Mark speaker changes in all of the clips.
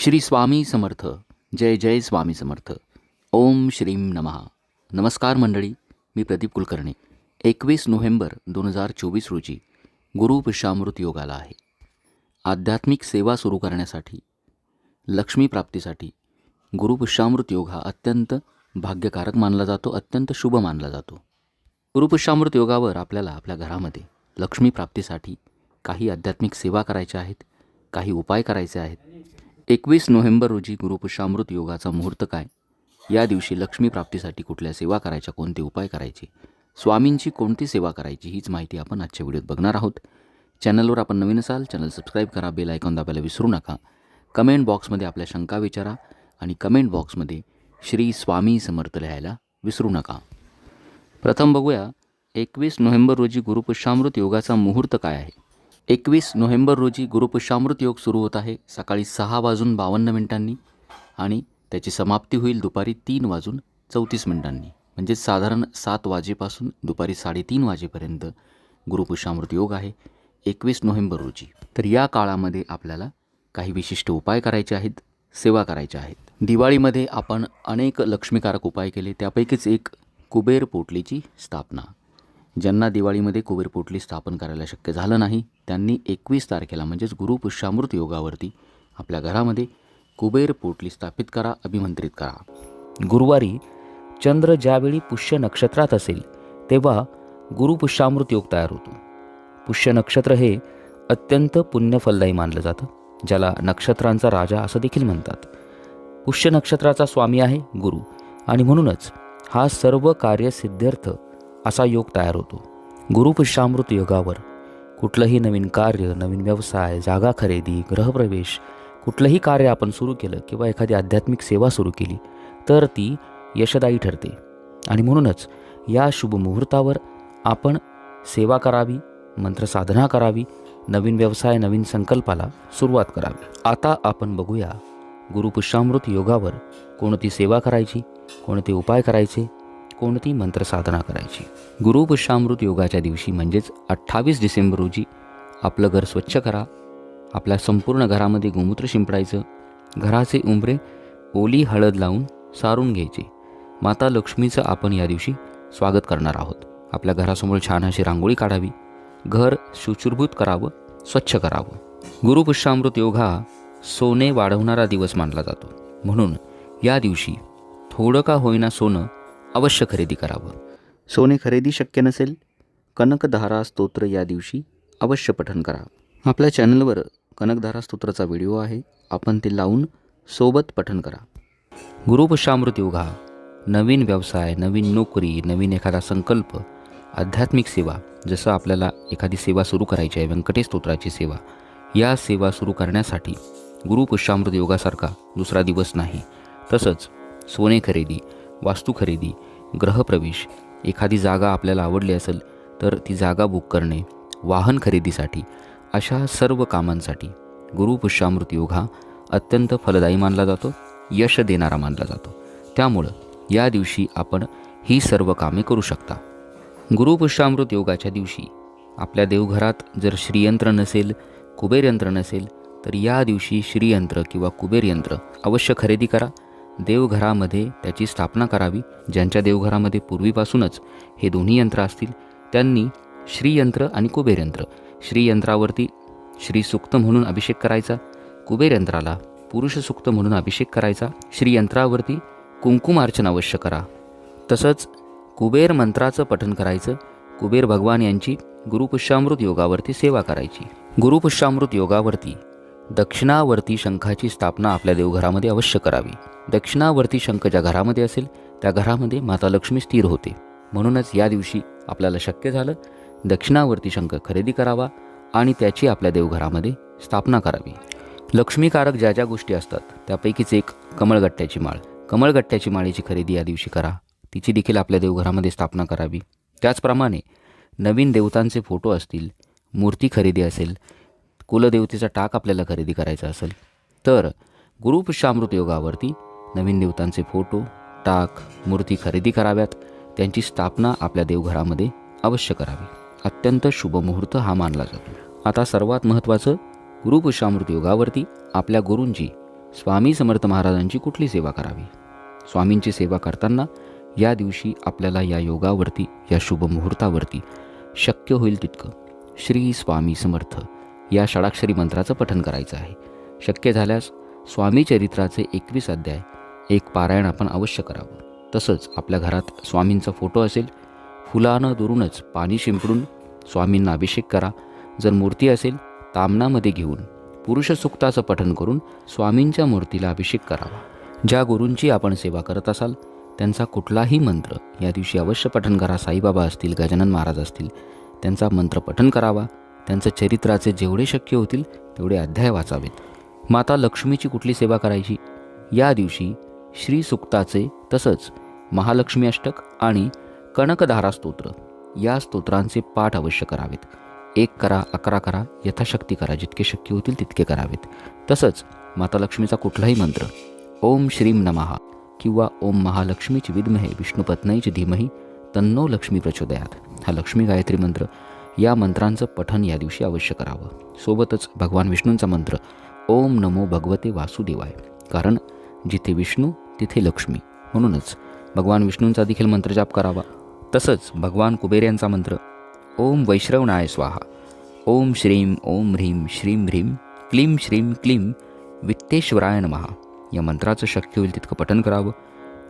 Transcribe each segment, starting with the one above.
Speaker 1: श्री स्वामी समर्थ. जय जय स्वामी समर्थ. ओम श्रीम नमः. नमस्कार मंडळी मी प्रदीप कुलकर्णी. एकवीस नोव्हेंबर दोन हजार चोवीस रोजी गुरु पुष्यामृत योगाला आहे. आध्यात्मिक सेवा सुरू करण्यासाठी लक्ष्मी प्राप्तीसाठी गुरु पुष्यामृत योग हा अत्यंत भाग्यकारक मानला जातो अत्यंत शुभ मानला जातो. गुरु योगावर आपल्याला आपल्या घरामध्ये लक्ष्मी प्राप्तीसाठी काही आध्यात्मिक सेवा करायच्या आहेत काही उपाय करायचे आहेत एकवीस नोव्हेंबर रोजी गुरुपुषामृत योगाचा मुहूर्त काय? या दिवशी लक्ष्मी प्राप्तीसाठी कुठल्या सेवा करायच्या कोणते उपाय करायचे? स्वामींची कोणती सेवा करायची हीच माहिती आपण आजच्या व्हिडिओत बघणार आहोत. चॅनलवर आपण नवीन असाल चॅनल सबस्क्राईब करा बेल आयकॉन दाबायला विसरू नका. कमेंट बॉक्समध्ये आपल्या शंका विचारा आणि कमेंट बॉक्समध्ये श्री स्वामी समर्थ लिहायला विसरू नका. प्रथम बघूया एकवीस नोव्हेंबर रोजी गुरुपुष्यामृत योगाचा मुहूर्त काय आहे? एकवीस नोव्हेंबर रोजी गुरुपुष्यामृत योग सुरू होत आहे. सकाळी सहा वाजून बावन्न मिनिटांनी आणि त्याची समाप्ती होईल दुपारी तीन वाजून चौतीस मिनिटांनी. म्हणजे साधारण सात वाजेपासून दुपारी साडेतीन वाजेपर्यंत गुरुपुष्यामृत योग आहे एकवीस नोव्हेंबर रोजी. तर या काळामध्ये आपल्याला काही विशिष्ट उपाय करायचे आहेत सेवा करायच्या आहेत. दिवाळीमध्ये आपण अनेक लक्ष्मीकारक उपाय केले त्यापैकीच एक कुबेर पोटलीची स्थापना. ज्यांना दिवाळीमध्ये कुबेर पोटली स्थापन करायला शक्य झालं नाही त्यांनी एकवीस तारखेला म्हणजेच गुरुपुष्यामृत योगावरती आपल्या घरामध्ये कुबेर पोटली स्थापित करा अभिमंत्रित करा.
Speaker 2: गुरुवारी चंद्र ज्यावेळी पुष्य नक्षत्रात असेल तेव्हा गुरुपुष्यामृत योग तयार होतो. पुष्य नक्षत्र हे अत्यंत पुण्यफलदायी मानलं जातं ज्याला नक्षत्रांचा राजा असं देखील म्हणतात. पुष्य नक्षत्राचा स्वामी आहे गुरु आणि म्हणूनच हा सर्व कार्य सिद्ध्यर्थ असा योग तयार होतो. गुरुपुष्यामृत योगावर कुठलंही नवीन कार्य नवीन व्यवसाय जागा खरेदी गृहप्रवेश कुठलंही कार्य आपण सुरू केलं किंवा एखादी आध्यात्मिक सेवा सुरू केली तर ती यशदायी ठरते. आणि म्हणूनच या शुभ मुहूर्तावर आपण सेवा करावी मंत्रसाधना करावी नवीन व्यवसाय नवीन संकल्पाला सुरुवात करावी. आता आपण बघूया गुरुपुष्यामृत योगावर कोणती सेवा करायची कोणते उपाय करायचे कोणती मंत्रसाधना करायची. गुरुपुष्यामृत योगाच्या दिवशी म्हणजेच अठ्ठावीस डिसेंबर रोजी आपलं घर स्वच्छ करा. आपल्या संपूर्ण घरामध्ये गोमूत्र शिंपडायचं. घराचे उंबरे ओली हळद लावून सारून घ्यायचे. माता लक्ष्मीचं आपण या दिवशी स्वागत करणार आहोत. आपल्या घरासमोर छान अशी रांगोळी काढावी. घर शुचुरभूत करावं स्वच्छ करावं. गुरुपुष्यामृत योग हा सोने वाढवणारा दिवस मानला जातो. म्हणून या दिवशी थोडं का होईना सोनं अवश्य खरेदी करावं.
Speaker 1: सोने खरेदी शक्य नसेल कनकधारा स्तोत्र या दिवशी अवश्य पठण करा. आपल्या चॅनलवर कनकधारा स्तोत्राचा व्हिडिओ आहे आपण ते लावून सोबत पठण करा.
Speaker 2: गुरुपुष्यामृत योग नवीन व्यवसाय नवीन नोकरी नवीन एखादा संकल्प आध्यात्मिक सेवा जसं आपल्याला एखादी सेवा सुरू करायची आहे व्यंकटेश स्तोत्राची सेवा या सेवा सुरू करण्यासाठी गुरुपुष्यामृत योगासारखा दुसरा दिवस नाही. तसंच सोने खरेदी वास्तू खरेदी ग्रहप्रवेश एखादी जागा आपल्याला आवडली असेल तर ती जागा बुक करणे वाहन खरेदीसाठी अशा सर्व कामांसाठी गुरुपुष्यामृत योग हा अत्यंत फलदायी मानला जातो यश देणारा मानला जातो. त्यामुळं या दिवशी आपण ही सर्व कामे करू शकता. गुरुपुष्यामृत योगाच्या दिवशी आपल्या देवघरात जर श्रीयंत्र नसेल कुबेर यंत्र नसेल तर या दिवशी श्रीयंत्र किंवा कुबेर यंत्र अवश्य खरेदी करा. देवघरामध्ये त्याची स्थापना करावी ज्यांच्या देवघरामध्ये पूर्वीपासूनच हे दोन्ही यंत्र असतील त्यांनी श्रीयंत्र आणि कुबेर यंत्र श्रीयंत्रावरती श्रीसुक्त म्हणून अभिषेक करायचा कुबेर यंत्राला पुरुष म्हणून अभिषेक करायचा श्रीयंत्रावरती कुंकुमार्चन अवश्य करा. तसंच कुबेर मंत्राचं पठन करायचं कुबेर भगवान यांची गुरुपुष्यामृत योगावरती सेवा करायची. गुरुपुष्यामृत योगावरती दक्षिणावर्ती शंखाची स्थापना आपल्या देवघरामध्ये अवश्य करावी. दक्षिणावर्ती शंख ज्या घरामध्ये असेल त्या घरामध्ये माता लक्ष्मी स्थिर होते. म्हणूनच या दिवशी आपल्याला शक्य झालं दक्षिणावर्ती शंख खरेदी करावा आणि त्याची आपल्या देवघरामध्ये स्थापना करावी. लक्ष्मीकारक ज्या ज्या गोष्टी असतात त्यापैकीच एक कमळगट्ट्याची माळ. कमळगट्ट्याची माळेची खरेदी या दिवशी करा. तिची देखील आपल्या देवघरामध्ये स्थापना करावी. त्याचप्रमाणे नवीन देवतांचे फोटो असतील मूर्ती खरेदी असेल कुलदेवतेचा टाक आपल्याला खरेदी करायचा असेल तर गुरुपुष्यामृत योगावरती नवीन देवतांचे फोटो टाक मूर्ती खरेदी कराव्यात. त्यांची स्थापना आपल्या देवघरामध्ये अवश्य करावी. अत्यंत शुभ मुहूर्त हा मानला जातो. आता सर्वात महत्त्वाचं गुरुपुष्यामृत योगावरती आपल्या गुरूंची स्वामी समर्थ महाराजांची कुठली सेवा करावी? स्वामींची सेवा करताना या दिवशी आपल्याला या योगावरती या शुभ मुहूर्तावरती शक्य होईल तितकं श्री स्वामी समर्थ. या षडाक्षरी मंत्राचं पठन करायचं आहे. शक्य झाल्यास स्वामी चरित्राचे एकवीस अध्याय एक पारायण आपण अवश्य करावं. तसंच आपल्या घरात स्वामींचा फोटो असेल फुलानं दुरूनच पाणी शिंपडून स्वामींना अभिषेक करा. जर मूर्ती असेल तामनामध्ये घेऊन पुरुष सुक्ताचं करून स्वामींच्या मूर्तीला अभिषेक करावा. ज्या गुरूंची आपण सेवा करत असाल त्यांचा कुठलाही मंत्र या दिवशी अवश्य पठन करा. साईबाबा असतील गजानन महाराज असतील त्यांचा मंत्र पठन करावा. त्यांचं चरित्राचे जेवढे शक्य होतील तेवढे अध्याय वाचावेत. माता लक्ष्मीची कुठली सेवा करायची? या दिवशी श्री सुक्ताचे तसंच महालक्ष्मी अष्टक आणि कणकधारा स्तोत्र या स्तोत्रांचे पाठ अवश्य करावेत. एक करा अकरा करा यथाशक्ती करा जितके शक्य होतील तितके करावेत. तसंच माता लक्ष्मीचा कुठलाही मंत्र ओम श्रीम नमहा किंवा ओम महालक्ष्मीची विद्महे विष्णुपत्नीची धीमही तन्नो लक्ष्मी प्रचोदयात. हा लक्ष्मी गायत्री मंत्र या मंत्रांचं पठण या दिवशी अवश्य करावं. सोबतच भगवान विष्णूंचा मंत्र ओम नमो भगवते वासुदेवाय. कारण जिथे विष्णू तिथे लक्ष्मी. म्हणूनच भगवान विष्णूंचा देखील मंत्रजाप करावा. तसंच भगवान कुबेर यांचा मंत्र ओम वैश्रवणाय स्वाहा. ओम श्रीम ओम ह्रीम श्रीम ह्रीम क्लीम श्रीम क्लीम वित्तेश्वराय महा या मंत्राचं शक्य होईल तितकं पठन करावं.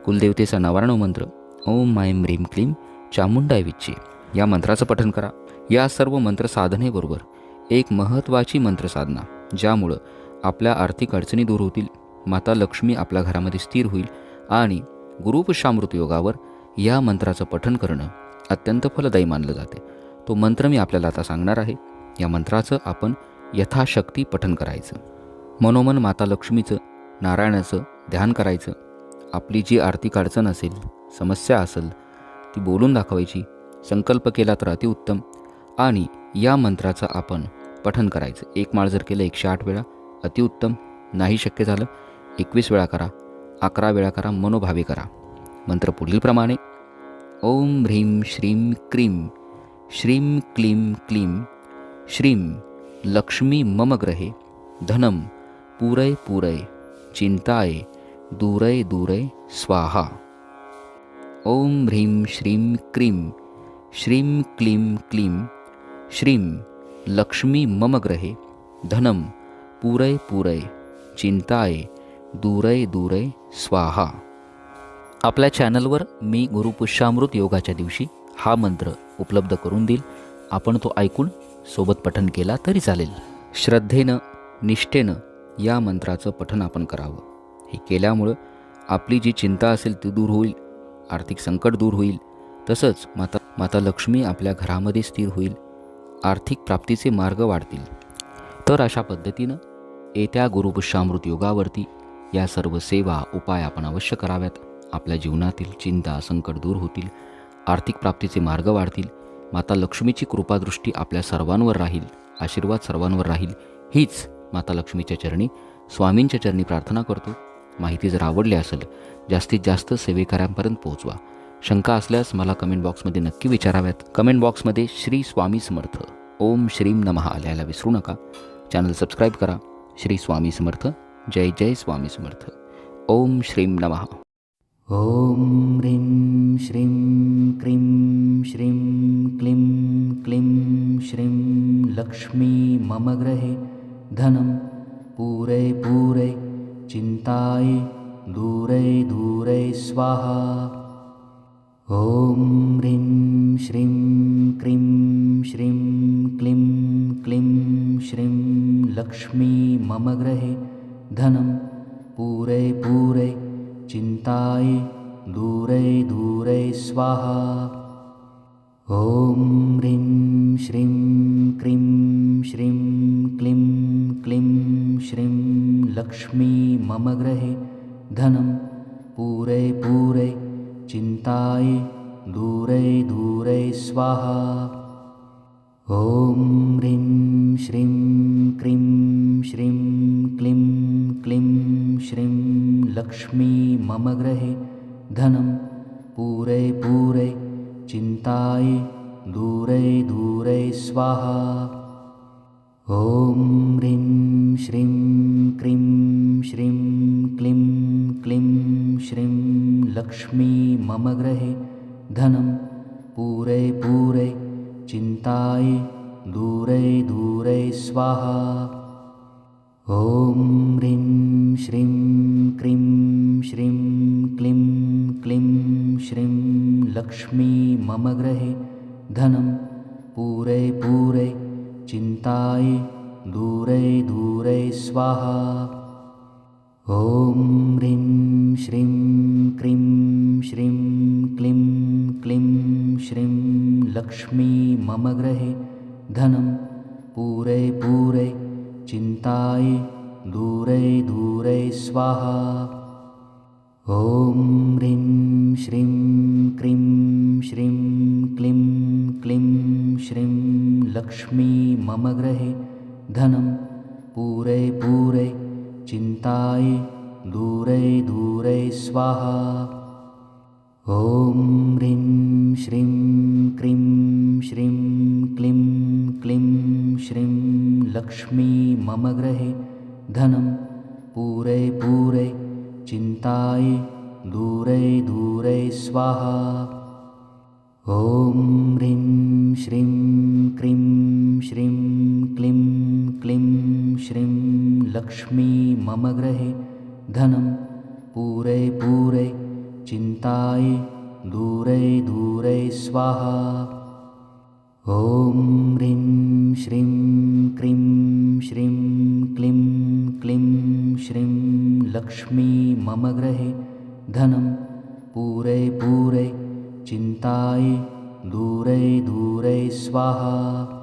Speaker 2: कुलदेवतेचा नवारणव मंत्र ओम मायम ह्रीम क्लीम चामुंडाय विच्चे. या मंत्राचं पठन करा. या सर्व मंत्रसाधनेबरोबर एक महत्त्वाची मंत्रसाधना ज्यामुळं आपल्या आर्थिक अडचणी दूर होतील माता लक्ष्मी आपल्या घरामध्ये स्थिर होईल आणि गुरुपशामृत योगावर या मंत्राचं पठण करणं अत्यंत फलदायी मानलं जाते. तो मंत्र मी आपल्याला आता सांगणार आहे. या मंत्राचं आपण यथाशक्ती पठण करायचं. मनोमन माता लक्ष्मीचं नारायणाचं ध्यान करायचं. आपली जी आर्थिक अडचण असेल समस्या असेल ती बोलून दाखवायची. संकल्प केला तर अतिउत्तम. आणि या मंत्राचं आपण पठन करायचं. एक माळ जर केलं एकशे आठ वेळा अतिउत्तम. नाही शक्य झालं एकवीस वेळा करा अकरा वेळा करा मनोभावे करा. मंत्र पुढीलप्रमाणे ओम ह्रीं श्रीं क्रीं श्रीं क्लीं क्लीं श्रीं लक्ष्मी मम ग्रहे धनं पूरय पूरय चिंताय दूरय दूरय स्वाहा. ओम ह्रीं श्रीं क्रीं श्रीं क्लीं क्लीं श्रीं लक्ष्मी मम ग्रहे धनं पुरय पुरय चिंताय दूरय दूरय स्वाहा। आपल्या चॅनलवर मी गुरुपुष्यामृत योगाच्या दिवशी हा मंत्र उपलब्ध करून देईल. आपण तो ऐकून सोबत पठन केला तरी चालेल. श्रद्धेनं निष्ठेनं या मंत्राचं पठन आपण करावं. हे केल्यामुळं आपली जी चिंता असेल ती दूर होईल आर्थिक संकट दूर होईल. तसंच माता माता लक्ष्मी आपल्या घरामध्ये स्थिर होईल. आर्थिक प्राप्तीचे मार्ग वाढतील. तर अशा पद्धतीनं येत्या गुरुपुष्यामृत योगावरती या सर्व सेवा उपाय आपण अवश्य कराव्यात. आपल्या जीवनातील चिंता संकट दूर होतील आर्थिक प्राप्तीचे मार्ग वाढतील. माता लक्ष्मीची कृपादृष्टी आपल्या सर्वांवर राहील आशीर्वाद सर्वांवर राहील हीच माता लक्ष्मीच्या चरणी स्वामींच्या चरणी प्रार्थना करतो. माहिती जर आवडली असेल जास्तीत जास्त सेवेकऱ्यांपर्यंत पोहोचवा. शंका असल्यास मला कमेंट बॉक्समध्ये नक्की विचाराव्यात. कमेंट बॉक्समध्ये श्री स्वामी समर्थ. ओम श्रीम नमहा लिहायला विसरू नका. चॅनल सबस्क्राईब करा. श्री स्वामी समर्थ. जय जय स्वामी समर्थ. ओम श्रीम नमः. ॐ ह्रीं श्रीं क्रीं श्रीं क्लीं क्लीं श्रीं लक्ष्मी मम ग्रहे धनं पूरे पूरे चिन्ताय दूरै दूरय स्वाहा. ॐ ह्रीं श्रीं क्रीं श्रीं क्लीं क्लीं श्रीं लक्ष्मी मम ग्रहे धनं पूरय चिन्ताय दूरय दूरय स्वाहा। ॐ ह्रीं श्रीं क्रीं श्रीं क्लीं क्लीं श्रीं लक्ष्मी मम ग्रहे धनं पूरय चिन्ताय दूरय दूरय स्वाहा। ॐ ह्रीं श्रीं क्रीं श्रीं क्लीं क्लीं श्रीं लक्ष्मी मम ग्रहे धनं पूरय पूरय चिन्ताय दूरय दूरय स्वाहा। ॐ ह्रीं
Speaker 1: लक्ष्मी मम गृहे धनं पूरे पूरे चिन्ताय दूरे दूरे स्वाहा। ॐ ह्रीं श्रीं क्रीं श्रीं क्लीं क्लीं श्रीं लक्ष्मी मम गृहे धनं पूरे पूरे चिन्ताय दूरे दूरे स्वाहा। ॐ ह्रीं श्रीं लक्ष्मी मम गृहे धनं पूरे पूरे चिन्ताय दूरे दूरे स्वाहा। ॐ ह्रीं श्रीं क्रीं श्रीं क्लीं क्लीं श्रीं लक्ष्मी मम गृहे धनं श्रीं लक्ष्मी मम गृहे धनं पूरे पूरे चिन्ताय दूरे दूरे स्वाहा। ॐ ह्रीं श्रीं क्रीं श्रीं क्लीं क्लीं श्रीं लक्ष्मी मम गृहे धनं पूरे पूरे चिन्ताय दूरे दूरे स्वाहा। ॐ ह्रीं श्रीं क्रीं श्रीं क्लीं क्लीं श्रीं लक्ष्मी मम गृहे धनं पूरे पूरे चिन्ताय दूरे दूरे स्वाहा